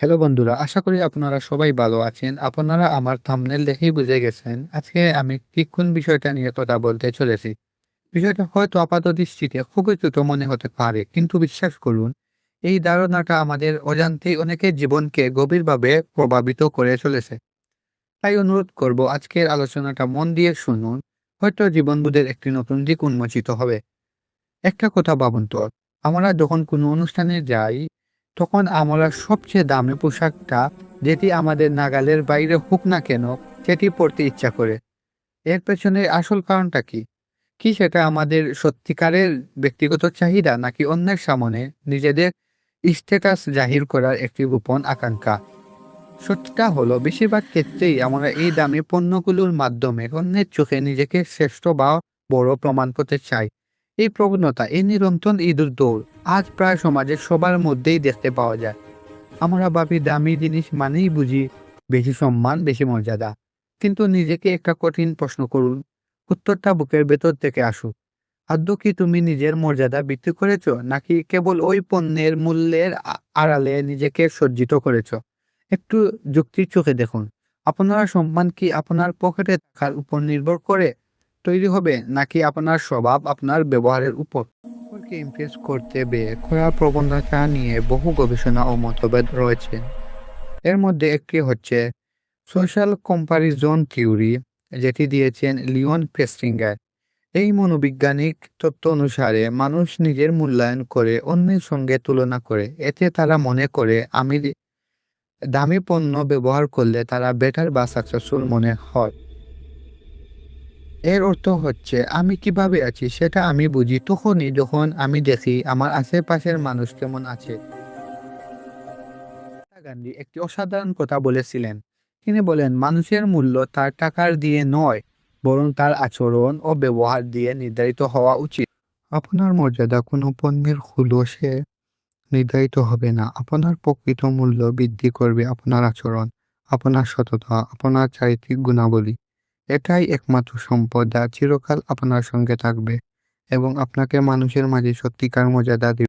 Hello বন্ধুরা, আশা করি আপনারা সবাই ভালো আছেন। আপনারা আমার থাম্বনেল দেখেই বুঝে গেছেন। আজকে আমি ঠিক কোন বিষয়টা নিয়ে কথা বলতে চলেছি। বিষয়টা হয়তো আপাতদৃষ্টিতে খুবই ছোট মনে হতে পারে, কিন্তু বিশ্বাস করুন, এই ধারণাটা আমাদের অজান্তেই অনেকের জীবনকে গভীরভাবে প্রভাবিত করে চলেছে। তাই অনুরোধ করব আজকের আলোচনাটা মন দিয়ে শুনুন, হয়তো জীবনবোধের একটি নতুন দিক উন্মোচিত হবে। একটা কথা ভাবুন তো, আমরা যখন কোনো অনুষ্ঠানে যাই, তখন আমরা সবচেয়ে দামি পোশাকটা যেটি আমাদের নাগালের বাইরে হোক না কেন, সেটি পরতে ইচ্ছা করে। এর পেছনে আসল কারণটা কি? কি সেটা আমাদের সত্যিকারের ব্যক্তিগত চাহিদা নাকি অন্যের সামনে নিজেদের স্ট্যাটাস জাহির করার একটি গোপন আকাঙ্ক্ষা? সত্যিটা হলো, বেশিরভাগ ক্ষেত্রেই আমরা এই দামি পণ্যগুলোর মাধ্যমে অন্যের চোখে নিজেকে শ্রেষ্ঠ বা বড় প্রমাণ করতে চাই। এই প্রবণতা, এই নিরন্তর ইঁদুর দৌড় আজ প্রায় সমাজে সবার মধ্যেই দেখতে পাওয়া যায়। আমরা ভাবি দামি জিনিস মানেই বুঝি বেশি সম্মান, বেশি মর্যাদা। কিন্তু নিজেকে একটা কঠিন প্রশ্ন করুন। উত্তরটা বুকের ভেতর থেকে আসুক। আদৌ কি তুমি নিজের মর্যাদা বৃদ্ধি করেছ, নাকি কেবল ওই পণ্যের মূল্যের আড়ালে নিজেকে সজ্জিত করেছ? একটু যুক্তির চোখে দেখুন। আপনার সম্মান কি আপনার পকেটে থাকার উপর নির্ভর করে তৈরি হবে, নাকি আপনার স্বভাব আপনার ব্যবহারের উপর? অপরকে ইমপ্রেস করতে বের করা প্রবণতা নিয়ে বহু গবেষণা ও মতভেদ রয়েছে। এর মধ্যে একটি হচ্ছে সোশ্যাল কম্পারিজন থিওরি যেটি দিয়েছেন লিওন পেস্টিঙ্গার এই মনোবৈজ্ঞানিক তত্ত্ব অনুসারে মানুষ নিজের মূল্যায়ন করে অন্যের সঙ্গে তুলনা করে, এতে তারা মনে করে আমি দামি পণ্য ব্যবহার করলে তারা বেটার বা সাকসেসফুল মনে হয়। এর অর্থ হচ্ছে, আমি কীভাবে আছি সেটা আমি বুঝি তখনই যখন আমি দেখি আমার আশেপাশের মানুষ কেমন আছে। গান্ধী একটি অসাধারণ কথা বলেছিলেন। তিনি বলেন, মানুষের মূল্য তার টাকার দিয়ে নয়, বরং তার আচরণ ও ব্যবহার দিয়ে নির্ধারিত হওয়া উচিত। আপনার মর্যাদা কোনো পণ্যের হুলসে নির্ধারিত হবে না। আপনার প্রকৃত মূল্য বৃদ্ধি করবে আপনার আচরণ, আপনার সততা, আপনার চারিত্রিক গুণাবলী। এটাই একমাত্র সম্পদ যা চিরকাল আপনার সঙ্গে থাকবে এবং আপনাকে মানুষের মাঝে সত্যিকার মর্যাদা দিবে।